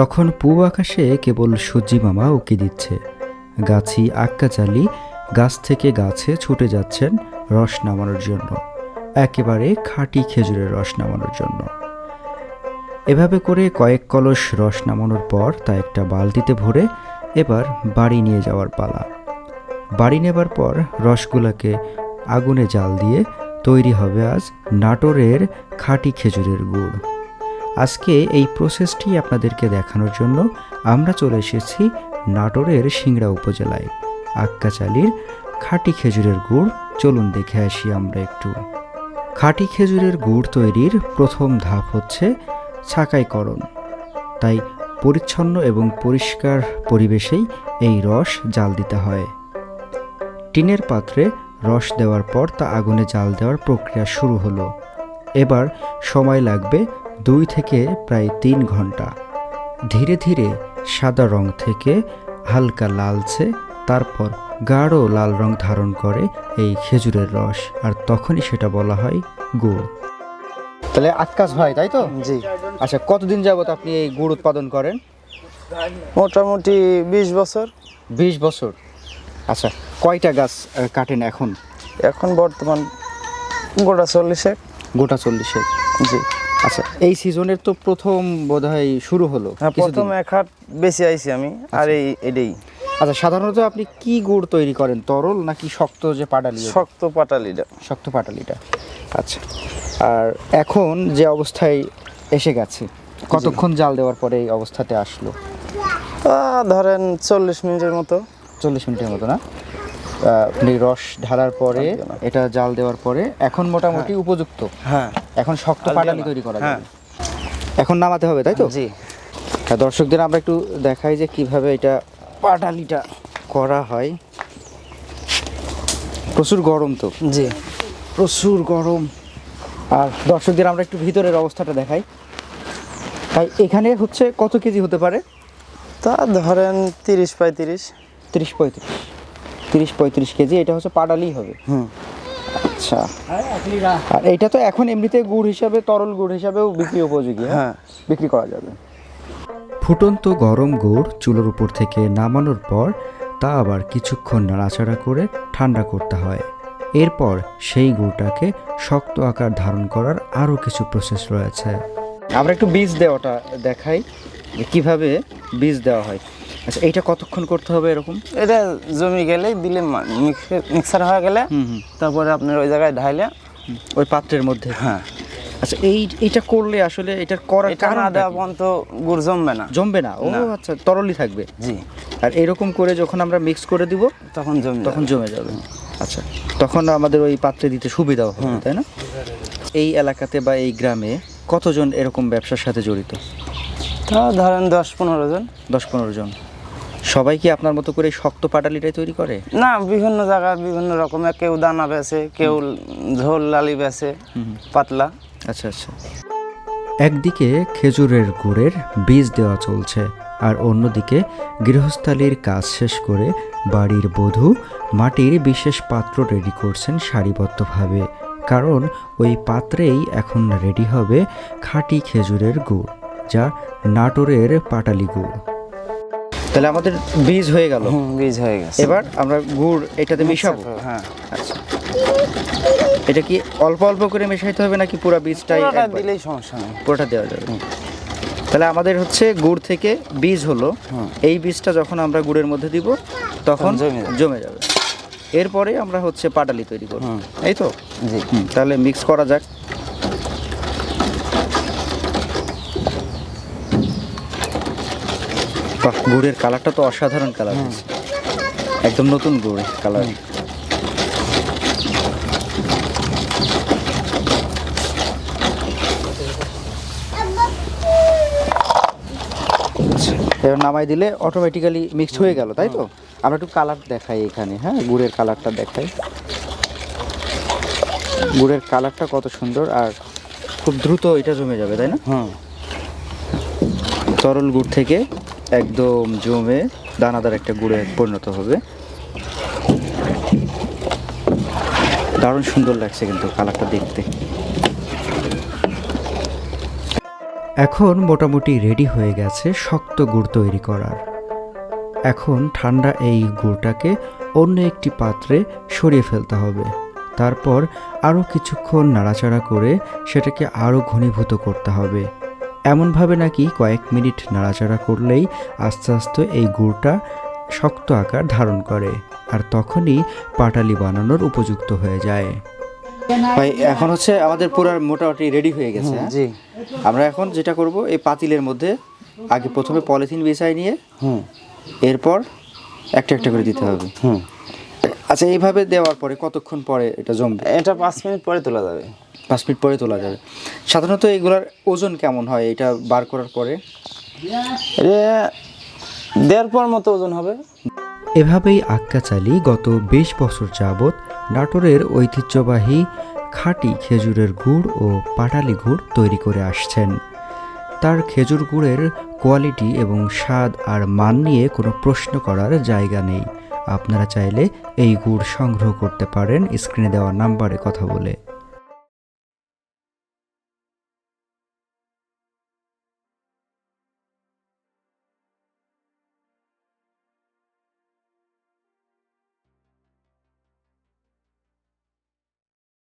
তখন পূব আকাশে কেবল সূর্যি মামা উকি দিচ্ছে। গাছি আক্কাচালি গাছ থেকে গাছে ছুটে যাচ্ছেন রস নামানোর জন্য। একেবারে খাঁটি খেজুরের রস নামানোর জন্য। এভাবে করে কয়েক কলস রস নামানোর পর তা একটা বালতিতে ভরে এবার বাড়ি নিয়ে যাওয়ার পালা। বাড়ি নেবার পর রসগুলাকে আগুনে জাল দিয়ে তৈরি হবে আজ নাটোরের খাঁটি খেজুরের গুড়। আজকে এই প্রসেসটি আপনাদেরকে দেখানোর জন্য আমরা চলে এসেছি নাটোরের সিংড়া উপজেলায়। আক্কাচালির খাঁটি খেজুরের গুড়, চলুন দেখে আসি আমরা একটু। খাঁটি খেজুরের গুড় তৈরির প্রথম ধাপ হচ্ছে ছাকাইকরণ। তাই পরিচ্ছন্ন এবং পরিষ্কার পরিবেশেই এই রস জাল দিতে হয়। টিনের পাত্রে রস দেওয়ার পর তা আগুনে জাল দেওয়ার প্রক্রিয়া শুরু হলো। এবার সময় লাগবে দুই থেকে প্রায় তিন ঘণ্টা। ধীরে ধীরে সাদা রং থেকে হালকা লালচে তারপর গাঢ় লাল রং ধারণ করে এই খেজুরের রস আর তখনই সেটা বলা হয় গুড়। তাহলে আকাশ ভাই তাই তো? জি। আচ্ছা কতদিন যাবত আপনি এই গুড় উৎপাদন করেন? মোটামুটি বিশ বছর। বিশ বছর। আচ্ছা কয়টা গাছ কাটেন এখন? এখন বর্তমান গোটা চল্লিশে গোটা চল্লিশে জি। আচ্ছা এই সিজনের তো প্রথম বোধহয় শুরু হলো হ্যাঁ প্রথম এক হাট বেশি আইছি আমি আর এই এটাই। আচ্ছা সাধারণত আপনি কি গুড় তৈরি করেন তরল নাকি শক্ত যে পাটালি? শক্ত পাটালিটা। শক্ত পাটালিটা আচ্ছা। আর এখন যে অবস্থায় এসে গেছে কতক্ষণ জাল দেওয়ার পরে এই অবস্থাতে আসলো? ধরেন চল্লিশ মিনিটের মতো। চল্লিশ মিনিটের মতো না? আপনি রস ঢালার পরে। এটা জাল দেওয়ার পরে এখন মোটামুটি উপযুক্ত। হ্যাঁ। এখন শক্ত পাটালি তৈরি করা হ্যাঁ। যাবে। এখন নামাতে হবে তাই তো? জি। হ্যাঁ, দর্শকদের আমরা একটু দেখাই যে কীভাবে এটা পাটালিটা করা হয়। প্রচুর গরম তো। জি। প্রচুর গরম। আর দর্শকদের আমরা একটু ভিতরের অবস্থাটা দেখাই। তাই এখানে হচ্ছে কত কেজি হতে পারে? তা ধরেন তিরিশ পঁয়ত্রিশ। তিরিশ পঁয়ত্রিশ। তিরিশ পঁয়ত্রিশ কেজি এটা হচ্ছে পাডালি হবে। হুম। আচ্ছা। আর এইটা তো এখন এমনিতে গুড় হিসাবে তরল গুড় হিসাবেও বিক্রি উপযোগী হ্যাঁ? হ্যাঁ। বিক্রি করা যাবে। ফুটন্ত গরম গুড় চুলোর উপর থেকে নামানোর পর তা আবার কিছুক্ষণ নাড়াচাড়া করে ঠান্ডা করতে হয়। এরপর সেই গুড়টাকে শক্ত আকার ধারণ করার আরও কিছু প্রসেস রয়েছে। আমরা একটু বীজ দেওয়াটা দেখাই কীভাবে বীজ দেওয়া হয়। আচ্ছা এইটা কতক্ষণ করতে হবে এরকম? এটা জমি গেলে দিলে মিক্সার হয়ে গেলে তারপরে আপনার ওই জায়গায় ঢাইলে ওই পাত্রের মধ্যে? হ্যাঁ। আচ্ছা এই এটা করলে আসলে করার এটা না কারণটা দেওয়া কি? পর্যন্ত গুড় জমবে না। জমবে না? ও আচ্ছা তরলই থাকবে? জি। আর এরকম করে যখন আমরা মিক্স করে দিব তখন জমে তখন জমে যাবে। আচ্ছা তখন আমাদের ওই পাত্রে দিতে সুবিধা হবে তাই না? এই এলাকাতে বা এই গ্রামে কতজন এরকম ব্যবসার সাথে জড়িত? তা ধরেন দশ পনেরো জন। দশ পনেরো জন। সবাই কি আপনার মতো করে শক্ত পাটালিটাই তৈরি করে? না বিভিন্ন জায়গায় বিভিন্ন রকমের কেউ দানা বেছে কেউ ঝোল লালি বেছে পাতলা। আচ্ছা আচ্ছা। একদিকে খেজুরের গুড়ের বীজ দেওয়া চলছে আর অন্যদিকে গৃহস্থালির কাজ শেষ করে বাড়ির বধূ মাটির বিশেষ পাত্র রেডি করছেন সারিবদ্ধভাবে কারণ ওই পাত্রেই এখন রেডি হবে খাঁটি খেজুরের গুড় যা নাটোরের পাটালি গুড়। তাহলে আমাদের বীজ হয়ে গেল। বীজ হয়ে গেছে। এবার আমরা গুড় এটাতে মিশাবো। হ্যাঁ আচ্ছা। এটা কি অল্প অল্প করে মেশাইতে হবে নাকি পুরো বীজটাই? দিলেই সমস্যা নেই। পুরোটা দেওয়া যাবে। তাহলে আমাদের হচ্ছে গুড় থেকে বীজ হলো। এই বীজটা যখন আমরা গুড়ের মধ্যে দিব তখন জমে যাবে। এরপরে আমরা হচ্ছে পাটালি তৈরি করব। এই তো? জি। তাহলে মিক্স করা যাক। গুড়ের কালারটা তো অসাধারণ কালার হয়েছে। একদম নতুন গুড় কালার। এবার নামাই দিলে অটোমেটিক্যালি মিক্সড হয়ে গেল তাই তো? আমরা একটু কালার দেখাই এখানে হ্যাঁ? গুড়ের কালারটা দেখাই। গুড়ের কালারটা কত সুন্দর আর খুব দ্রুত এটা জমে যাবে তাই না? হুম। তরল গুড় থেকে একদম জমে দানাদার একটা গুড়ে পরিণত হবে। দারুণ সুন্দর লাগছে কিন্তু কালারটা দেখতে। এখন মোটামুটি রেডি হয়ে গেছে শক্ত গুড় তৈরি করার। এখন ঠান্ডা এই গুড়টাকে অন্য একটি পাত্রে সরিয়ে ফেলতে হবে। তারপর আরও কিছুক্ষণ নাড়াচাড়া করে সেটাকে আরও ঘনীভূত করতে হবে। এমনভাবে নাকি কয়েক মিনিট নাড়াচাড়া করলেই আস্তে আস্তে এই গুড়টা শক্ত আকার ধারণ করে আর তখনই পাটালি বানানোর উপযুক্ত হয়ে যায়। ভাই এখন হচ্ছে আমাদের পুরো মোটামুটি রেডি হয়ে গেছে হ্যাঁ? জি। আমরা এখন যেটা করব এই পাতিলের মধ্যে আগে প্রথমে পলিথিন বিছাই নিয়ে হুম। এরপর একটা একটা করে দিতে হবে। হুম। আচ্ছা এইভাবে দেওয়ার পরে কতক্ষণ পরে এটা জমবে? এটা পাঁচ মিনিট পরে তোলা যাবে। পাঁচ মিনিট পরে তোলা যাবে। সাধারণত এগুলার ওজন কেমন হয় এটা বার করার পরে? দেড় পর মতো ওজন হবে। এভাবেই আক্কা চালি গত বেশ বছর যাবৎ নাটোরের ঐতিহ্যবাহী খাঁটি খেজুরের গুড় ও পাটালি গুড় তৈরি করে আসছেন। তার খেজুর গুড়ের কোয়ালিটি এবং স্বাদ আর মান নিয়ে কোনো প্রশ্ন করার জায়গা নেই। আপনারা চাইলে এই গুড় সংগ্রহ করতে পারেন। স্ক্রিনে দেওয়া নাম্বারে কথা বলে।